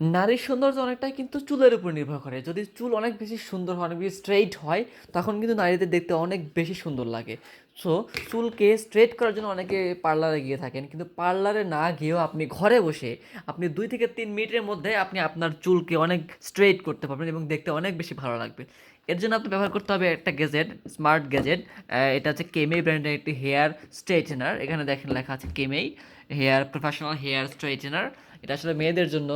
নারীর সৌন্দর্য অনেকটাই কিন্তু চুলের উপর নির্ভর করে। যদি চুল অনেক বেশি সুন্দর হয়, অনেক বেশি স্ট্রেইট হয়, তখন কিন্তু নারীদের দেখতে অনেক বেশি সুন্দর লাগে। সো চুলকে স্ট্রেট করার জন্য অনেকে পার্লারে গিয়ে থাকেন। কিন্তু পার্লারে না গিয়েও আপনি ঘরে বসে আপনি দুই থেকে তিন মিনিটের মধ্যে আপনি আপনার চুলকে অনেক স্ট্রেট করতে পারবেন এবং দেখতে অনেক বেশি ভালো লাগবে। এর জন্য আপনি ব্যবহার করতে হবে একটা গ্যাজেট স্মার্ট গ্যাজেট এটা হচ্ছে কেমেই ব্র্যান্ডের একটি হেয়ার স্ট্রেটনার এখানে দেখেন লেখা আছে Kemei hair professional hair straightener এটা আসলে মেয়েদের জন্য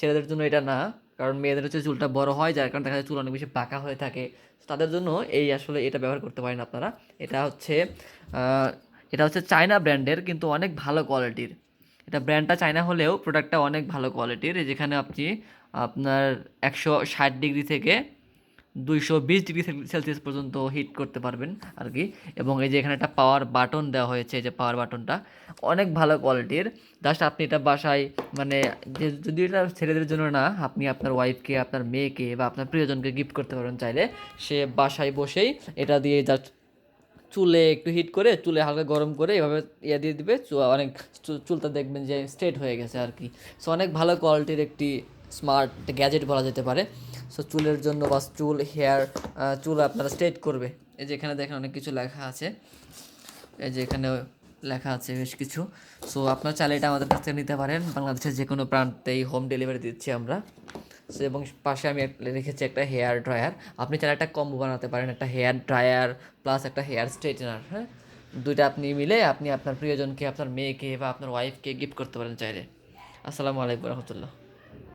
ছেলেদের জন্য এটা না, কারণ মেয়েদের হচ্ছে চুলটা বড় হয়, যার কারণে দেখা যায় চুল অনেক বেশি পাকা হয়ে থাকে। তাদের জন্য এই আসলে এটা ব্যবহার করতে পারেন আপনারা। এটা হচ্ছে এটা হচ্ছে চায়না ব্র্যান্ডের, কিন্তু অনেক ভালো কোয়ালিটির। এটা ব্র্যান্ডটা চায়না হলেও প্রোডাক্টটা অনেক ভালো কোয়ালিটির, যেখানে আপনি আপনার একশো ষাট ডিগ্রি থেকে দুইশো বিশ ডিগ্রি সেলসিয়াস পর্যন্ত হিট করতে পারবেন আর কি। এবং এই যে এখানে একটা পাওয়ার বাটন দেওয়া হয়েছে যে পাওয়ার বাটনটা অনেক ভালো কোয়ালিটির জাস্ট আপনি এটা বাসায় মানে যদি এটা ছেলেদের জন্য না, আপনি আপনার ওয়াইফকে আপনার মেয়েকে বা আপনার প্রিয়জনকে গিফট করতে পারবেন চাইলে, সে বাসায় বসেই এটা দিয়ে জাস্ট চুলে একটু হিট করে, চুলে হালকা গরম করে এভাবে ইয়ে দিয়ে দিবে অনেক চুলটা দেখবেন যে স্ট্রেট হয়ে গেছে আর কি। সো অনেক ভালো কোয়ালিটির একটি স্মার্ট গ্যাজেট বলা যেতে পারে। সো চুলের জন্য বা চুল হেয়ার চুল আপনারা স্ট্রেট করবে। এই যে এখানে দেখেন অনেক কিছু লেখা আছে। এই যে এখানে লেখা আছে বেশ কিছু। সো আপনার চাইলে এটা আমাদের কাছ থেকে নিতে পারেন। বাংলাদেশের যে কোনো প্রান্তেই হোম ডেলিভারি দিচ্ছি আমরা। So, এবং পাশে আমি রেখেছি একটা হেয়ার ড্রায়ার আপনি চাইলে একটা কম্বো বানাতে পারেন। একটা হেয়ার ড্রায়ার প্লাস একটা হেয়ার স্ট্রেটনার হ্যাঁ? দুইটা আপনি মিলে আপনি আপনার প্রিয়জনকে আপনার মেয়েকে বা আপনার ওয়াইফকে গিফট করতে পারেন চাইলে। আসসালামু আলাইকুম রহমতুল্লাহ।